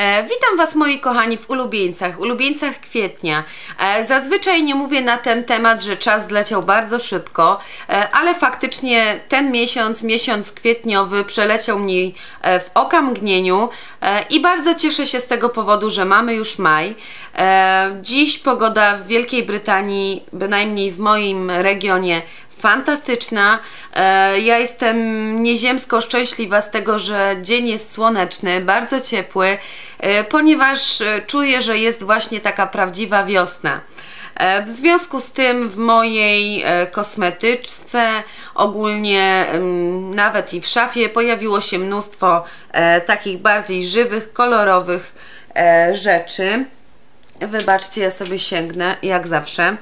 E, witam Was moi kochani w ulubieńcach, ulubieńcach kwietnia. E, zazwyczaj nie mówię na ten temat, że czas zleciał bardzo szybko, e, ale faktycznie ten miesiąc, miesiąc kwietniowy przeleciał mi e, w okamgnieniu e, i bardzo cieszę się z tego powodu, że mamy już maj. E, dziś pogoda w Wielkiej Brytanii, bynajmniej w moim regionie, fantastyczna. E, Ja jestem nieziemsko szczęśliwa z tego, że dzień jest słoneczny, bardzo ciepły, e, ponieważ e, czuję, że jest właśnie taka prawdziwa wiosna. W związku z tym w mojej kosmetyczce, ogólnie nawet i w szafie pojawiło się mnóstwo takich bardziej żywych, kolorowych rzeczy. Wybaczcie, ja sobie sięgnę, jak zawsze.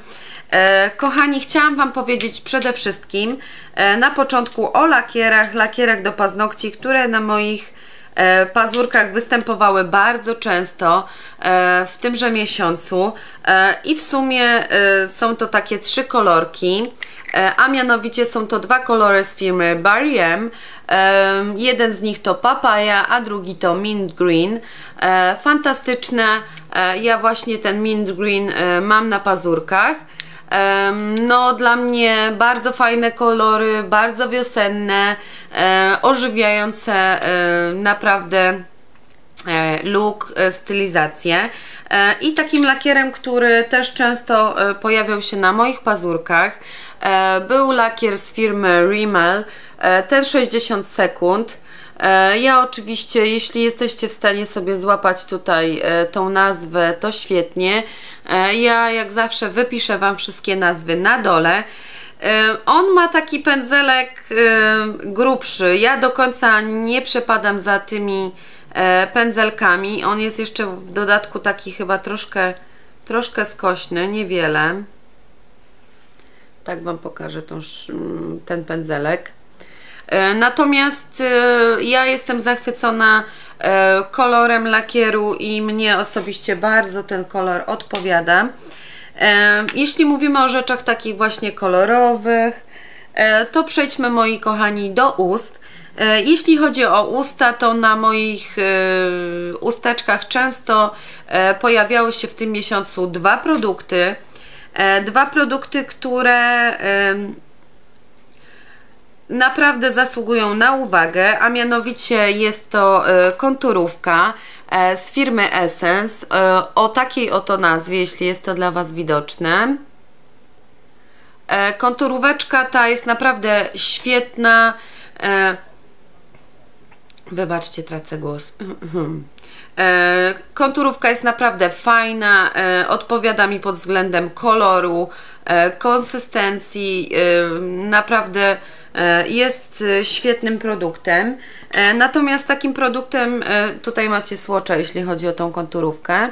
E, kochani, chciałam Wam powiedzieć przede wszystkim e, na początku o lakierach, lakierach do paznokci, które na moich e, pazurkach występowały bardzo często w tymże miesiącu i w sumie są to takie trzy kolorki. A mianowicie są to dwa kolory z firmy Barry M. E, jeden z nich to papaya, a drugi to mint green. Fantastyczne. Ja właśnie ten mint green mam na pazurkach. No, dla mnie bardzo fajne kolory, bardzo wiosenne, e, ożywiające e, naprawdę e, look, stylizację. I takim lakierem, który też często pojawiał się na moich pazurkach, był lakier z firmy Rimmel, ten 60 sekund. E, Ja oczywiście, jeśli jesteście w stanie sobie złapać tutaj e, tą nazwę, to świetnie. E, Ja jak zawsze wypiszę Wam wszystkie nazwy na dole. On ma taki pędzelek grubszy. Ja do końca nie przepadam za tymi pędzelkami. On jest jeszcze w dodatku taki chyba troszkę, troszkę skośny, niewiele. Tak Wam pokażę tą, ten pędzelek. E, Natomiast e, ja jestem zachwycona e, kolorem lakieru i mnie osobiście bardzo ten kolor odpowiada. Jeśli mówimy o rzeczach takich właśnie kolorowych, to przejdźmy moi kochani do ust. Jeśli chodzi o usta, to na moich usteczkach często pojawiały się w tym miesiącu dwa produkty. Dwa produkty, które naprawdę zasługują na uwagę, a mianowicie jest to e, konturówka e, z firmy Essence e, o takiej oto nazwie, jeśli jest to dla Was widoczne. Konturóweczka ta jest naprawdę świetna. Wybaczcie, tracę głos. Konturówka jest naprawdę fajna, odpowiada mi pod względem koloru, konsystencji, naprawdę jest e, świetnym produktem. E, Natomiast takim produktem, e, tutaj macie słocza, jeśli chodzi o tą konturówkę.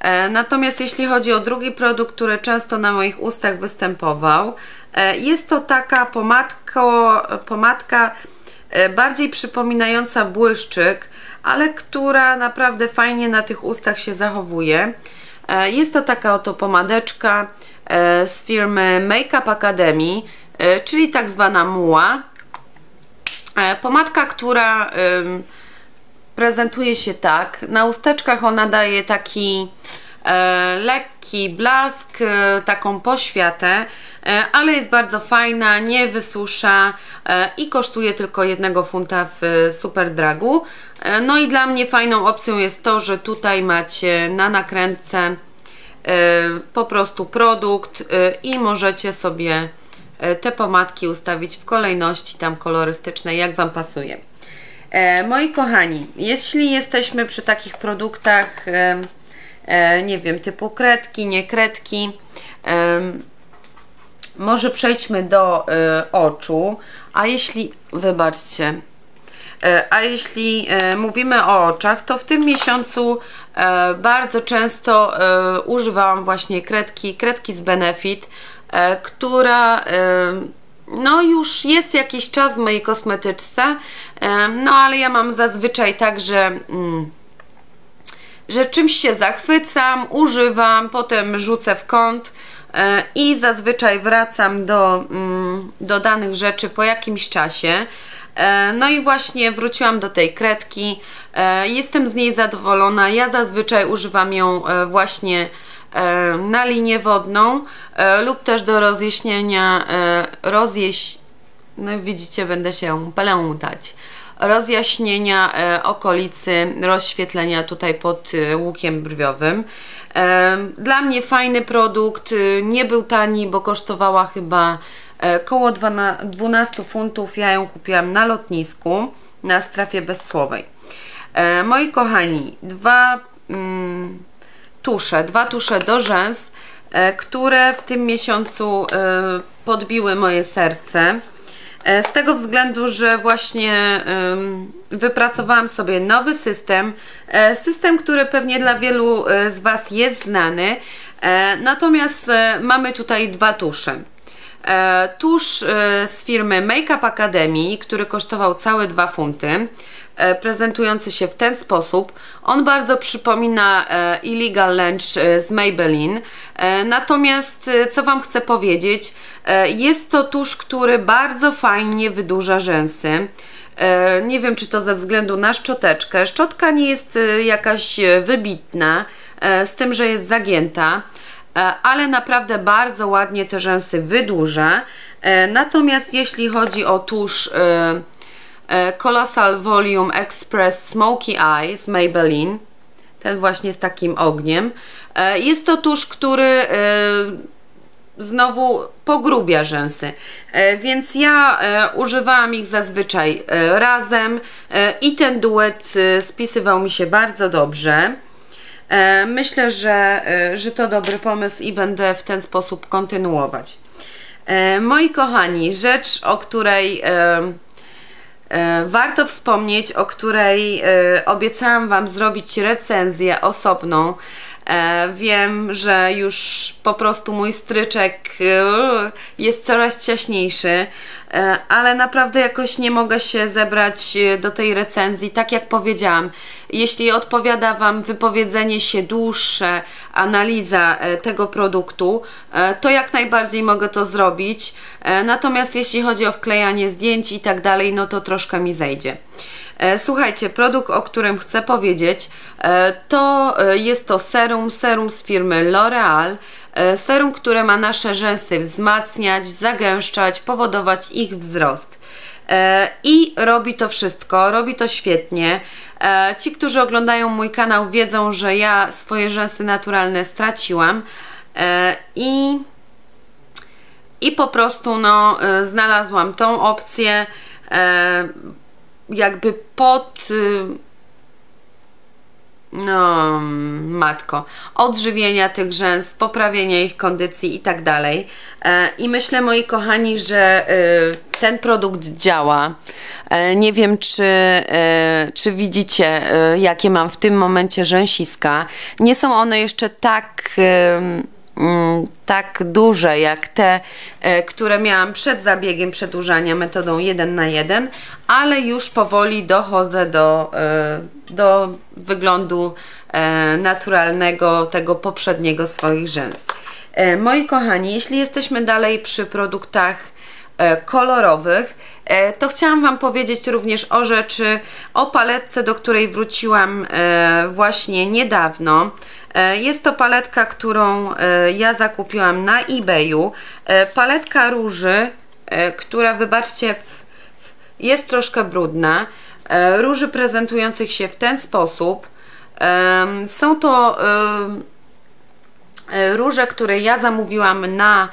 E, Natomiast jeśli chodzi o drugi produkt, który często na moich ustach występował, e, jest to taka pomadko, pomadka e, bardziej przypominająca błyszczyk, ale która naprawdę fajnie na tych ustach się zachowuje. E, Jest to taka oto pomadeczka e, z firmy Makeup Academy, e, czyli tak zwana muła. E, Pomadka, która prezentuje się tak. Na usteczkach ona daje taki e, lekki blask, e, taką poświatę, e, ale jest bardzo fajna, nie wysusza e, i kosztuje tylko jednego funta w e, Superdragu. E, no i dla mnie fajną opcją jest to, że tutaj macie na nakrętce e, po prostu produkt e, i możecie sobie e, te pomadki ustawić w kolejności tam kolorystycznej, jak Wam pasuje. E, moi kochani, jeśli jesteśmy przy takich produktach, e, e, nie wiem, typu kredki, nie kredki, e, może przejdźmy do e, oczu, a jeśli, wybaczcie, E, A jeśli e, mówimy o oczach, to w tym miesiącu e, bardzo często e, używałam właśnie kredki, kredki z Benefit, e, która e, no już jest jakiś czas w mojej kosmetyczce, e, no ale ja mam zazwyczaj tak, że mm, że czymś się zachwycam, używam, potem rzucę w kąt e, i zazwyczaj wracam do, mm, do danych rzeczy po jakimś czasie. E, No i właśnie wróciłam do tej kredki. E, jestem z niej zadowolona. Ja zazwyczaj używam ją e, właśnie e, na linię wodną lub też do rozjaśnienia, rozjeś... no widzicie, będę się pelętać rozjaśnienia okolicy rozświetlenia tutaj pod łukiem brwiowym. Dla mnie fajny produkt, nie był tani, bo kosztowała chyba koło 12 funtów. Ja ją kupiłam na lotnisku na strefie bezsłowej. E, moi kochani, dwa mm, tusze, dwa tusze do rzęs, e, które w tym miesiącu e, podbiły moje serce. E, z tego względu, że właśnie wypracowałam sobie nowy system, system, który pewnie dla wielu z Was jest znany, natomiast mamy tutaj dwa tusze. Tusz z firmy Makeup Academy, który kosztował całe 2 funty. E, prezentujący się w ten sposób. On bardzo przypomina e, Illegal Lunch e, z Maybelline. Natomiast co Wam chcę powiedzieć, jest to tusz, który bardzo fajnie wydłuża rzęsy. Nie wiem, czy to ze względu na szczoteczkę. Szczotka nie jest jakaś wybitna, z tym, że jest zagięta, ale naprawdę bardzo ładnie te rzęsy wydłuża. Natomiast jeśli chodzi o tusz Colossal Volume Express Smoky Eye z Maybelline. Ten właśnie z takim ogniem. E, jest to tusz, który e, znowu pogrubia rzęsy. Więc ja używałam ich zazwyczaj razem i ten duet spisywał mi się bardzo dobrze. Myślę, że, że to dobry pomysł i będę w ten sposób kontynuować. Moi kochani, rzecz, o której E, warto wspomnieć, o której e, obiecałam Wam zrobić recenzję osobną. E, wiem, że już po prostu mój stryczek jest coraz ciaśniejszy, ale naprawdę jakoś nie mogę się zebrać do tej recenzji. Tak jak powiedziałam, jeśli odpowiada Wam wypowiedzenie się dłuższe, analiza e, tego produktu, e, to jak najbardziej mogę to zrobić. E, natomiast jeśli chodzi o wklejanie zdjęć i tak dalej, no to troszkę mi zejdzie. Słuchajcie, produkt, o którym chcę powiedzieć, to jest to serum, serum z firmy L'Oreal. Serum, które ma nasze rzęsy wzmacniać, zagęszczać, powodować ich wzrost. I robi to wszystko, robi to świetnie. E, ci, którzy oglądają mój kanał wiedzą, że ja swoje rzęsy naturalne straciłam e, i, i po prostu no, e, znalazłam tą opcję jakby pod no matko, odżywienia tych rzęs, poprawienia ich kondycji i tak dalej. I myślę, moi kochani, że ten produkt działa. E, nie wiem, czy, e, czy widzicie, e, jakie mam w tym momencie rzęsiska. Nie są one jeszcze tak tak duże jak te, które miałam przed zabiegiem przedłużania metodą 1 na 1, ale już powoli dochodzę do, do wyglądu naturalnego tego poprzedniego swoich rzęs. Moi kochani, jeśli jesteśmy dalej przy produktach kolorowych, E, to chciałam Wam powiedzieć również o rzeczy, o paletce, do której wróciłam e, właśnie niedawno. E, jest to paletka, którą ja zakupiłam na eBayu. Paletka róży, która wybaczcie jest troszkę brudna. Róży prezentujących się w ten sposób. Są to róże, które ja zamówiłam na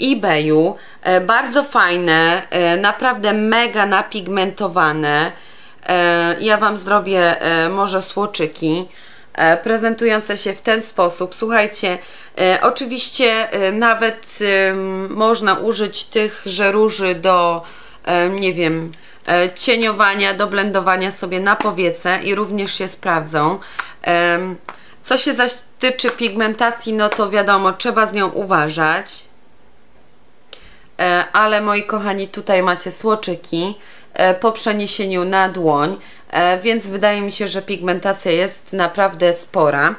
eBayu. E, bardzo fajne, e, naprawdę mega napigmentowane. E, ja Wam zrobię może słoczyki prezentujące się w ten sposób. Słuchajcie, oczywiście nawet można użyć tych róży do, nie wiem, cieniowania, do blendowania sobie na powiece i również się sprawdzą. Co się zaś tyczy pigmentacji, no to wiadomo, trzeba z nią uważać. E, ale moi kochani, tutaj macie słoczyki e, po przeniesieniu na dłoń, e, więc wydaje mi się, że pigmentacja jest naprawdę spora.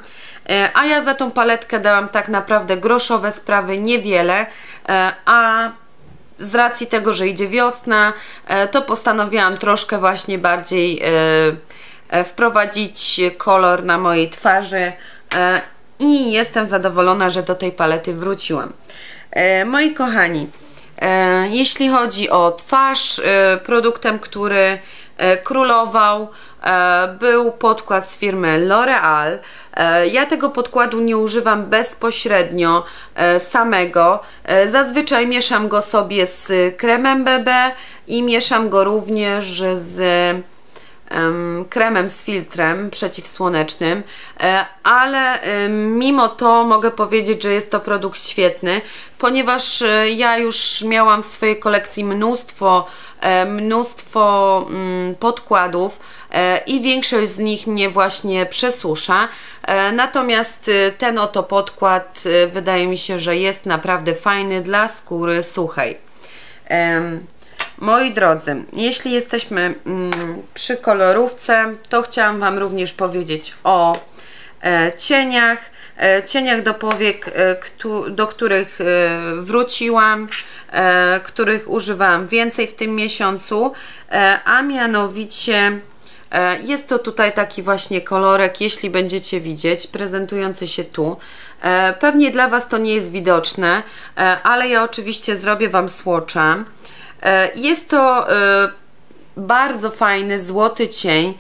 A ja za tą paletkę dałam tak naprawdę groszowe sprawy, niewiele, a z racji tego, że idzie wiosna, to postanowiłam troszkę właśnie bardziej wprowadzić kolor na mojej twarzy i jestem zadowolona, że do tej palety wróciłam. Moi kochani, jeśli chodzi o twarz, produktem, który królował, był podkład z firmy L'Oreal. E, ja tego podkładu nie używam bezpośrednio e, samego. E, zazwyczaj mieszam go sobie z kremem BB i mieszam go również z kremem z filtrem przeciwsłonecznym, ale mimo to mogę powiedzieć, że jest to produkt świetny, ponieważ ja już miałam w swojej kolekcji mnóstwo, mnóstwo mm, podkładów, E, i większość z nich mnie właśnie przesusza. E, natomiast ten oto podkład wydaje mi się, że jest naprawdę fajny dla skóry suchej. Moi drodzy, jeśli jesteśmy mm, przy kolorówce, to chciałam Wam również powiedzieć o e, cieniach. Cieniach do powiek, do których wróciłam, których używałam więcej w tym miesiącu, a mianowicie E, jest to tutaj taki właśnie kolorek, jeśli będziecie widzieć, prezentujący się tu. E, pewnie dla Was to nie jest widoczne, e, ale ja oczywiście zrobię Wam słocza. Jest to bardzo fajny, złoty cień,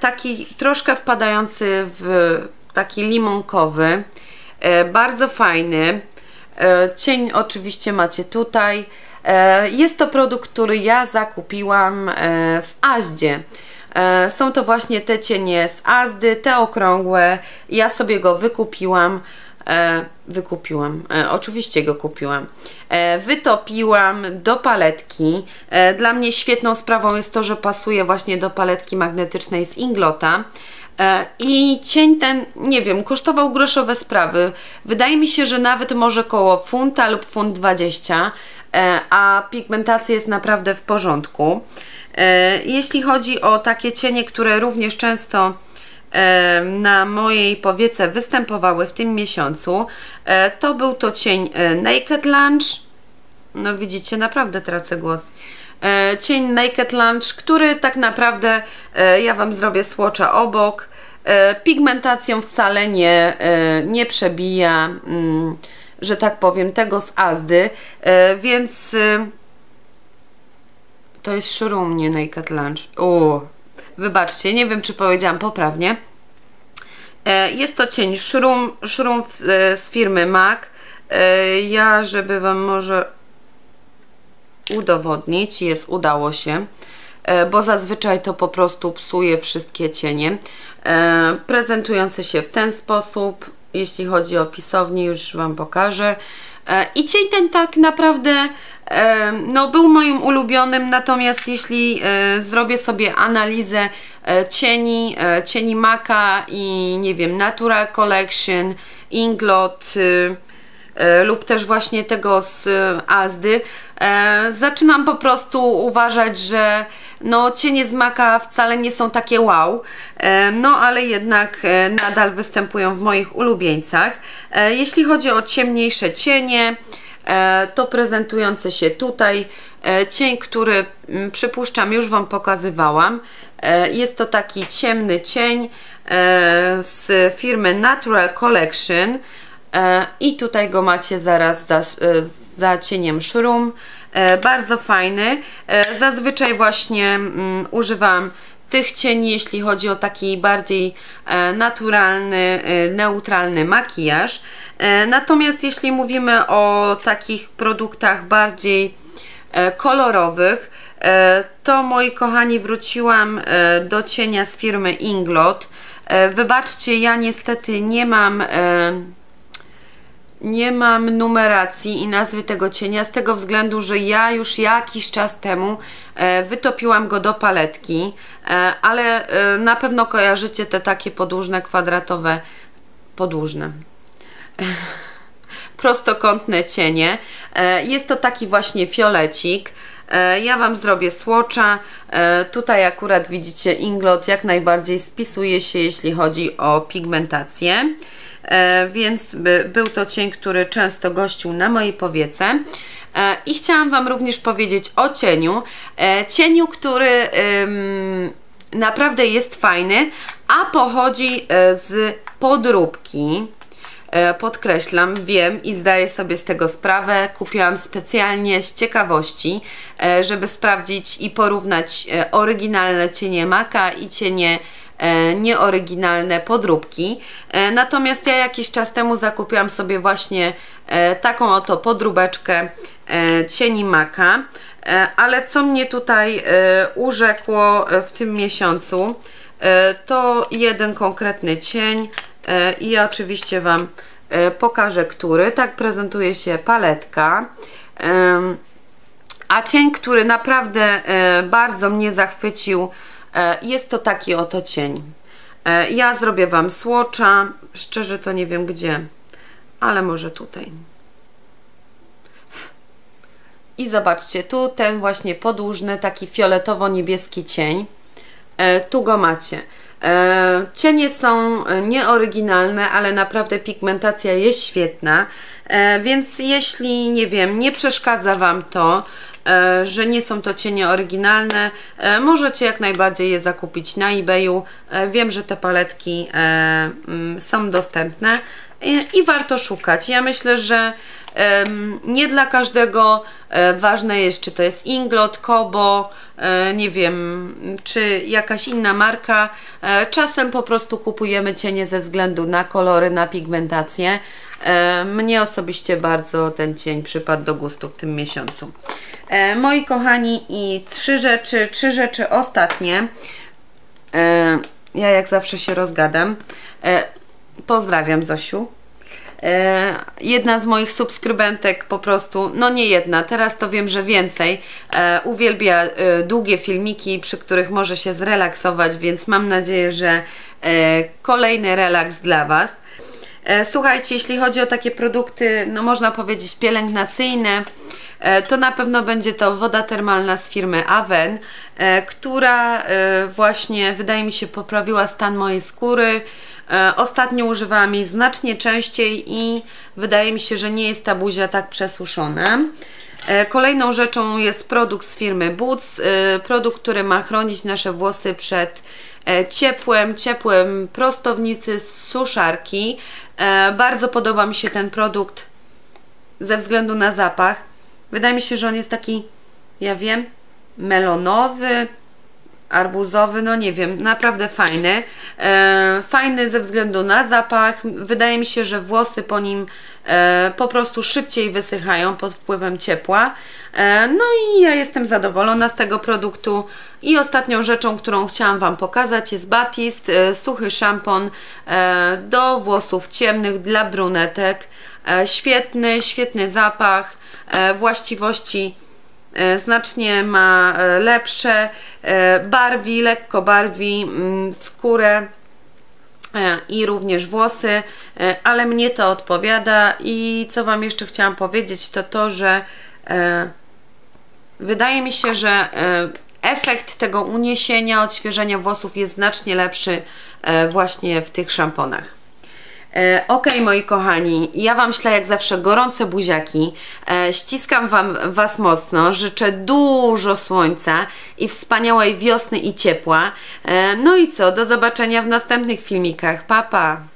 taki troszkę wpadający w taki limonkowy, bardzo fajny. Cień oczywiście macie tutaj. Jest to produkt, który ja zakupiłam w Aździe. E, są to właśnie te cienie z Azdy, te okrągłe. Ja sobie go wykupiłam. E, wykupiłam, e, oczywiście go kupiłam. E, wytopiłam do paletki. Dla mnie świetną sprawą jest to, że pasuje właśnie do paletki magnetycznej z Inglota. I cień ten, nie wiem, kosztował groszowe sprawy. Wydaje mi się, że nawet może koło funta lub funt 20, a pigmentacja jest naprawdę w porządku. Jeśli chodzi o takie cienie, które również często na mojej powiece występowały w tym miesiącu, e, to był to cień Naked Lunch. No widzicie, naprawdę tracę głos. Cień Naked Lunch, który tak naprawdę ja Wam zrobię słocza obok. Pigmentacją wcale nie, nie przebija, mm, że tak powiem, tego z Azdy, więc to jest showroom, nie Naked Lunch. O, wybaczcie, nie wiem czy powiedziałam poprawnie. E, jest to cień shroom, shroom e, z firmy MAC. E, ja, żeby Wam może udowodnić, jest, udało się, bo zazwyczaj to po prostu psuje wszystkie cienie. Prezentujące się w ten sposób, jeśli chodzi o pisownię, już Wam pokażę. I cień ten tak naprawdę no, był moim ulubionym, natomiast jeśli e, zrobię sobie analizę e, cieni, e, cieni Maka i nie wiem, Natural Collection, Inglot lub też właśnie tego z Azdy, zaczynam po prostu uważać, że no cienie z Maka wcale nie są takie wow, no ale jednak nadal występują w moich ulubieńcach. Jeśli chodzi o ciemniejsze cienie, E, to prezentujący się tutaj e, cień, który mm, przypuszczam już Wam pokazywałam. E, jest to taki ciemny cień z firmy Natural Collection i tutaj go macie zaraz za, za cieniem Shroom. Bardzo fajny. Zazwyczaj właśnie mm, używam tych cieni, jeśli chodzi o taki bardziej e, naturalny, e, neutralny makijaż. E, natomiast jeśli mówimy o takich produktach bardziej kolorowych, to moi kochani wróciłam do cienia z firmy Inglot. Wybaczcie, ja niestety nie mam nie mam numeracji i nazwy tego cienia z tego względu, że ja już jakiś czas temu e, wytopiłam go do paletki, e, ale e, na pewno kojarzycie te takie podłużne, kwadratowe, podłużne, prostokątne cienie. Jest to taki właśnie fiolecik. E, ja Wam zrobię słocza. E, tutaj akurat widzicie inglot jak najbardziej spisuje się, jeśli chodzi o pigmentację. E, więc był to cień, który często gościł na mojej powiece. I chciałam Wam również powiedzieć o cieniu. Cieniu, który naprawdę jest fajny, a pochodzi z podróbki. E, podkreślam, wiem i zdaję sobie z tego sprawę. Kupiłam specjalnie z ciekawości, e, żeby sprawdzić i porównać oryginalne cienie Maka i cienie nieoryginalne podróbki. Natomiast ja jakiś czas temu zakupiłam sobie właśnie taką oto podróbeczkę cieni Maka. Ale co mnie tutaj urzekło w tym miesiącu, E, to jeden konkretny cień e, i ja oczywiście Wam e, pokażę, który. Tak prezentuje się paletka. A cień, który naprawdę bardzo mnie zachwycił, jest to taki oto cień. Ja zrobię Wam słocza, szczerze to nie wiem gdzie, ale może tutaj. I zobaczcie, tu ten właśnie podłużny, taki fioletowo-niebieski cień. E, tu go macie. E, cienie są nieoryginalne, ale naprawdę pigmentacja jest świetna, e, więc jeśli, nie wiem, nie przeszkadza Wam to, że nie są to cienie oryginalne, możecie jak najbardziej je zakupić na eBayu. Wiem, że te paletki mm, są dostępne i warto szukać. Ja myślę, że nie dla każdego ważne jest, czy to jest Inglot, Kobo, E, nie wiem, czy jakaś inna marka. E, czasem po prostu kupujemy cienie ze względu na kolory, na pigmentację. E, mnie osobiście bardzo ten cień przypadł do gustu w tym miesiącu. Moi kochani, i trzy rzeczy, trzy rzeczy ostatnie. Ja jak zawsze się rozgadam. Pozdrawiam Zosiu. E, jedna z moich subskrybentek po prostu, no nie jedna, teraz to wiem, że więcej, e, uwielbia e, długie filmiki, przy których może się zrelaksować, więc mam nadzieję, że kolejny relaks dla Was. Słuchajcie, jeśli chodzi o takie produkty, no można powiedzieć pielęgnacyjne, to na pewno będzie to woda termalna z firmy Aven, która właśnie wydaje mi się poprawiła stan mojej skóry, ostatnio używałam jej znacznie częściej i wydaje mi się, że nie jest ta buzia tak przesuszona. E, kolejną rzeczą jest produkt z firmy Boots, e, produkt, który ma chronić nasze włosy przed ciepłem, ciepłem prostownicy suszarki. Bardzo podoba mi się ten produkt ze względu na zapach. Wydaje mi się, że on jest taki, ja wiem, melonowy, arbuzowy, no nie wiem, naprawdę fajny. E, fajny ze względu na zapach. Wydaje mi się, że włosy po nim e, po prostu szybciej wysychają pod wpływem ciepła. E, no i ja jestem zadowolona z tego produktu. I ostatnią rzeczą, którą chciałam Wam pokazać jest Batist, e, suchy szampon e, do włosów ciemnych dla brunetek. E, świetny, świetny zapach, właściwości znacznie ma e, lepsze, e, barwi, lekko barwi mm, skórę i również włosy, ale mnie to odpowiada i co Wam jeszcze chciałam powiedzieć to to, że wydaje mi się, że efekt tego uniesienia, odświeżenia włosów jest znacznie lepszy właśnie w tych szamponach. E, ok, moi kochani, ja Wam ślę jak zawsze gorące buziaki. E, ściskam wam, Was mocno, życzę dużo słońca i wspaniałej wiosny i ciepła. E, no i co, do zobaczenia w następnych filmikach. Pa, pa!